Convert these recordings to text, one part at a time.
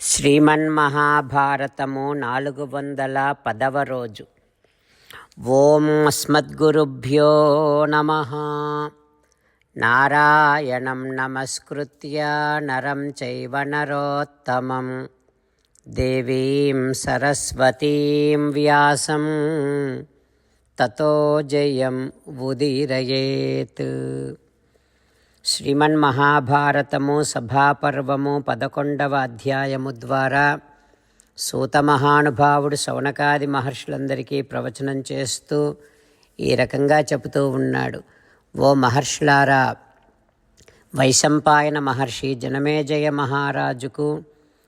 శ్రీమన్మహాభారతము నాలుగు వందల పదవ రోజు. ఓం అస్మద్గురుభ్యో నమ. నారాయణం నమస్కృత్య నరం చైవ నరోత్తమం. దేవీం సరస్వతీం వ్యాసం. తతో జయం ఉదీరయేత్. శ్రీమన్మహాభారతము సభాపర్వము పదకొండవ అధ్యాయము ద్వారా సూతమహానుభావుడు శౌనకాది మహర్షులందరికీ ప్రవచనం చేస్తూ ఈ రకంగా చెబుతూ ఉన్నాడు. ఓ మహర్షులారా వైశంపాయన మహర్షి జనమేజయ మహారాజుకు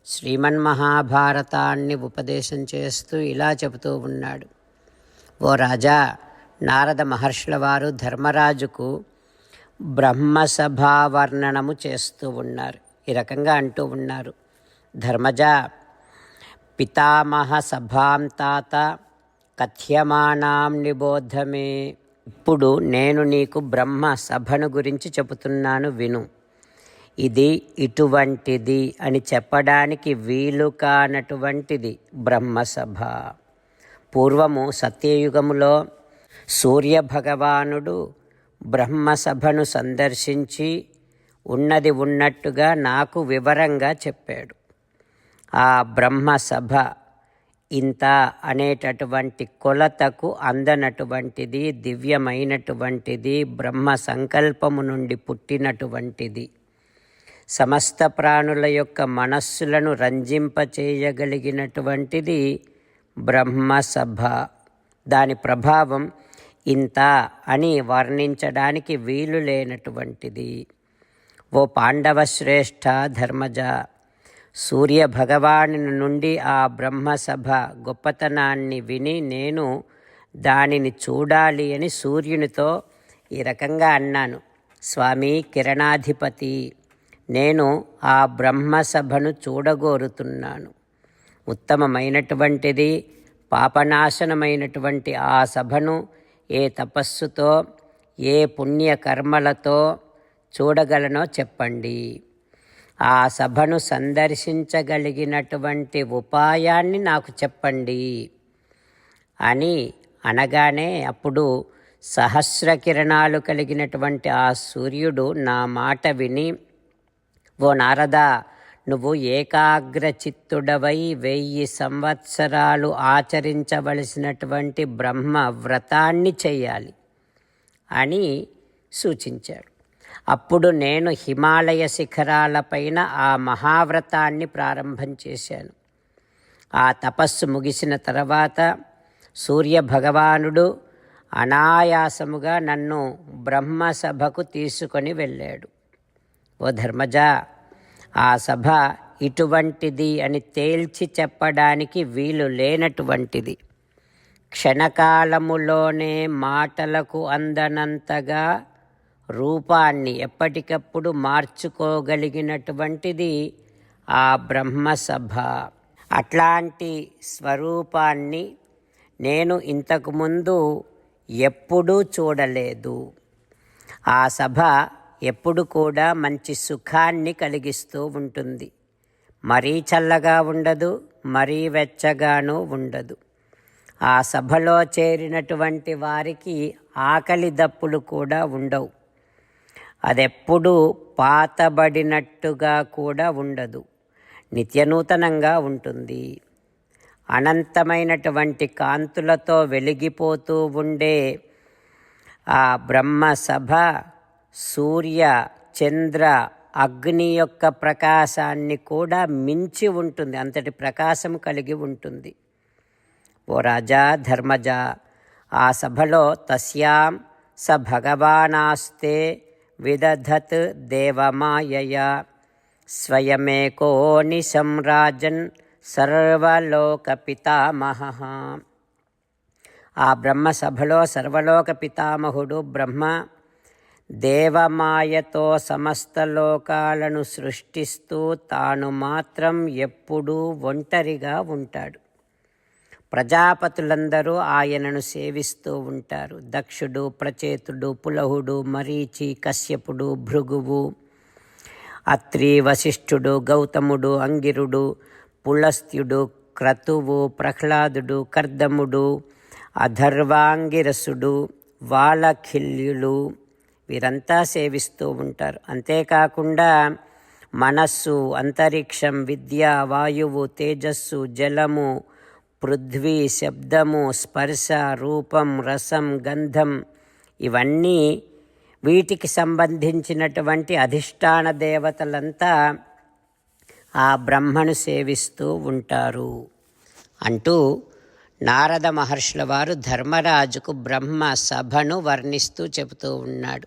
శ్రీమన్మహాభారతాన్ని ఉపదేశం చేస్తూ ఇలా చెబుతూ ఉన్నాడు. ఓ రాజా నారద మహర్షుల వారు ధర్మరాజుకు బ్రహ్మసభావర్ణనము చేస్తూ ఉన్నారు. ఈ రకంగా అంటూ ఉన్నారు. ధర్మజ పితామహ సభాం తాత కథ్యమానాం నిబోధమే. ఇప్పుడు నేను నీకు బ్రహ్మ సభను గురించి చెబుతున్నాను విను. ఇది ఇటువంటిది అని చెప్పడానికి వీలు కానటువంటిది బ్రహ్మసభ. పూర్వము సత్యయుగములో సూర్యభగవానుడు బ్రహ్మసభను సందర్శించి ఉన్నది ఉన్నట్టుగా నాకు వివరంగా చెప్పాడు. ఆ బ్రహ్మసభ ఇంత అనేటటువంటి కొలతకు అందనటువంటిది దివ్యమైనటువంటిది బ్రహ్మ సంకల్పము నుండి పుట్టినటువంటిది. సమస్త ప్రాణుల యొక్క మనస్సులను రంజింపచేయగలిగినటువంటిది బ్రహ్మసభ. దాని ప్రభావం ఇంత అని వర్ణించడానికి వీలు లేనటువంటిది. ఓ పాండవ శ్రేష్ఠ ధర్మజ సూర్య భగవాను నుండి ఆ బ్రహ్మసభ గొప్పతనాన్ని విని నేను దానిని చూడాలి అని సూర్యునితో ఈ రకంగా అన్నాను. స్వామి కిరణాధిపతి నేను ఆ బ్రహ్మసభను చూడగోరుతున్నాను. ఉత్తమమైనటువంటిది పాపనాశనమైనటువంటి ఆ సభను ఏ తపస్సుతో ఏ పుణ్యకర్మలతో చూడగలనో చెప్పండి. ఆ సభను సందర్శించగలిగినటువంటి ఉపాయాన్ని నాకు చెప్పండి. అని అనగానే అప్పుడు సహస్ర కిరణాలు కలిగినటువంటి ఆ సూర్యుడు నా మాట విని ఓ నారదా నువ్వు ఏకాగ్రచిత్తుడవై వెయ్యి సంవత్సరాలు ఆచరించవలసినటువంటి బ్రహ్మ వ్రతాన్ని చేయాలి అని సూచించాడు. అప్పుడు నేను హిమాలయ శిఖరాలపైన ఆ మహావ్రతాన్ని ప్రారంభం చేశాను. ఆ తపస్సు ముగిసిన తర్వాత సూర్య భగవానుడు అనాయాసముగా నన్ను బ్రహ్మసభకు తీసుకొని వెళ్ళాడు. ఓ ధర్మజ ఆ సభ ఇటువంటిది అని తేల్చి చెప్పడానికి వీలు లేనటువంటిది. క్షణకాలములోనే మాటలకు అందనంతగా రూపాన్ని ఎప్పటికప్పుడు మార్చుకోగలిగినటువంటిది ఆ బ్రహ్మసభ. అట్లాంటి స్వరూపాన్ని నేను ఇంతకుముందు ఎప్పుడూ చూడలేదు. ఆ సభ ఎప్పుడు కూడా మంచి సుఖాన్ని కలిగిస్తూ ఉంటుంది. మరీ చల్లగా ఉండదు మరీ వెచ్చగానూ ఉండదు. ఆ సభలో చేరినటువంటి వారికి ఆకలి దప్పులు కూడా ఉండవు. అదెప్పుడు పాతబడినట్టుగా కూడా ఉండదు. నిత్యనూతనంగా ఉంటుంది. అనంతమైనటువంటి కాంతులతో వెలిగిపోతూ ఉండే ఆ బ్రహ్మ సభ సూర్య చంద్ర అగ్ని యొక్క ప్రకాశాన్ని కూడా మించి ఉంటుంది. అంతటి ప్రకాశం కలిగి ఉంటుంది. ఓ రాజా ధర్మజ ఆ సభలో తస్యాం స భగవానాస్తే విదధత్ దేవమాయయ. స్వయమేకో నిసంరాజన్ సర్వలోక పితామహ ఆ బ్రహ్మ సభలో సర్వలోక పితామహుడు బ్రహ్మ దేవమాయతో సమస్తలోకాలను సృష్టిస్తూ తాను మాత్రం ఎప్పుడూ ఒంటరిగా ఉంటాడు. ప్రజాపతులందరూ ఆయనను సేవిస్తూ ఉంటారు. దక్షుడు ప్రచేతుడు పులహుడు మరీచి కశ్యపుడు భృగువు అత్రి వశిష్ఠుడు గౌతముడు అంగిరుడు పులస్త్యుడు క్రతువు ప్రహ్లాదుడు కర్దముడు అధర్వాంగిరసుడు వాళఖిల్యులు వీరంతా సేవిస్తూ ఉంటారు. అంతేకాకుండా మనస్సు అంతరిక్షం విద్య వాయువు తేజస్సు జలము పృథ్వీ శబ్దము స్పర్శ రూపం రసం గంధం ఇవన్నీ వీటికి సంబంధించినటువంటి అధిష్టాన దేవతలంతా ఆ బ్రహ్మను సేవిస్తూ ఉంటారు. అంటూ నారద మహర్షుల వారు ధర్మరాజుకు బ్రహ్మ సభను వర్ణిస్తూ చెబుతూ ఉన్నాడు.